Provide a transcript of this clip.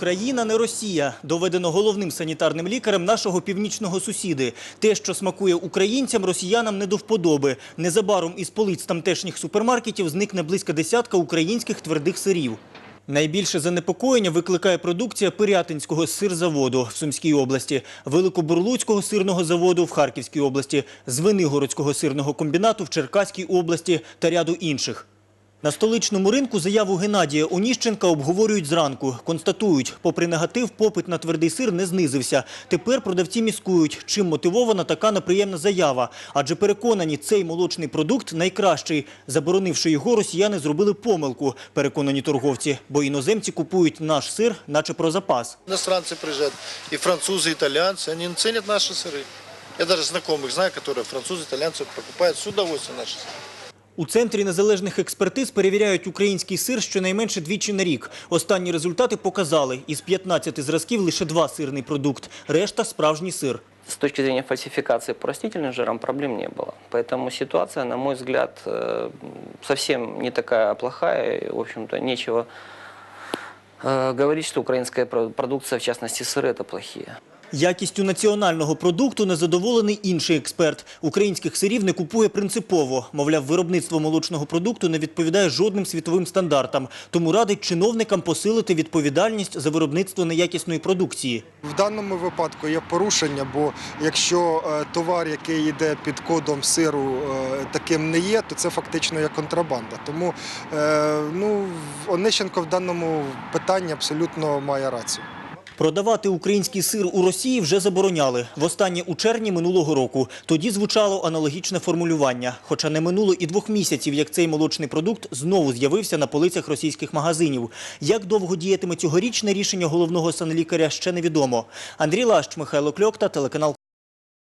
Україна не Росія, доведено головним санітарним лікарем нашого північного сусіди. Те, що смакує українцям, росіянам не до вподоби. Незабаром із полиць тамтешніх супермаркетів зникне близько десятка українських твердих сирів. Найбільше занепокоєння викликає продукція Пирятинського сирзаводу в Сумській області, Великобурлуцького сирного заводу в Харківській області, Звенигородського сирного комбінату в Черкаській області та ряду інших. На столичному ринку заяву Геннадія Оніщенка обговорюють зранку. Констатують, попри негатив, попит на твердий сир не знизився. Тепер продавці міскують, чим мотивована така неприємна заява. Адже переконані, цей молочний продукт найкращий. Заборонивши його, росіяни зробили помилку, переконані торговці. Бо іноземці купують наш сир, наче про запас. Иностранцы приезжают, и французы, и итальянцы, они ценят наши сыры. Я даже знакомых знаю, которые французы, итальянцы покупают с удовольствием наши сыры. У центрі незалежних експертиз перевіряють український сир щонайменше двічі на рік. Останні результати показали, із 15 зразків лише два сирний продукт, решта – справжній сир. С точки зрения фальсификации по растительным жирам проблем не было. Поэтому ситуация, на мой взгляд, э, совсем не такая плохая. И, в общем-то, нечего э, говорить, что украинская про- продукция, в частности сыры, это плохие. Якістю національного продукту незадоволений інший експерт. Українських сирів не купує принципово. Мовляв, виробництво молочного продукту не відповідає жодним світовим стандартам. Тому радить чиновникам посилити відповідальність за виробництво неякісної продукції. В даному випадку є порушення, бо якщо е, товар, який йде під кодом сиру, е, таким не є, то це фактично є контрабанда. Тому е, ну, Онищенко в даному питанні абсолютно має рацію. Продавати український сир у Росії вже забороняли. Востаннє у червні минулого року. Тоді звучало аналогічне формулювання. Хоча не минуло і двох місяців, як цей молочний продукт знову з'явився на полицях російських магазинів. Як довго діятиме цьогорічне рішення головного санлікаря, ще невідомо. Андрій Лащ, Михайло Кльокта, телеканал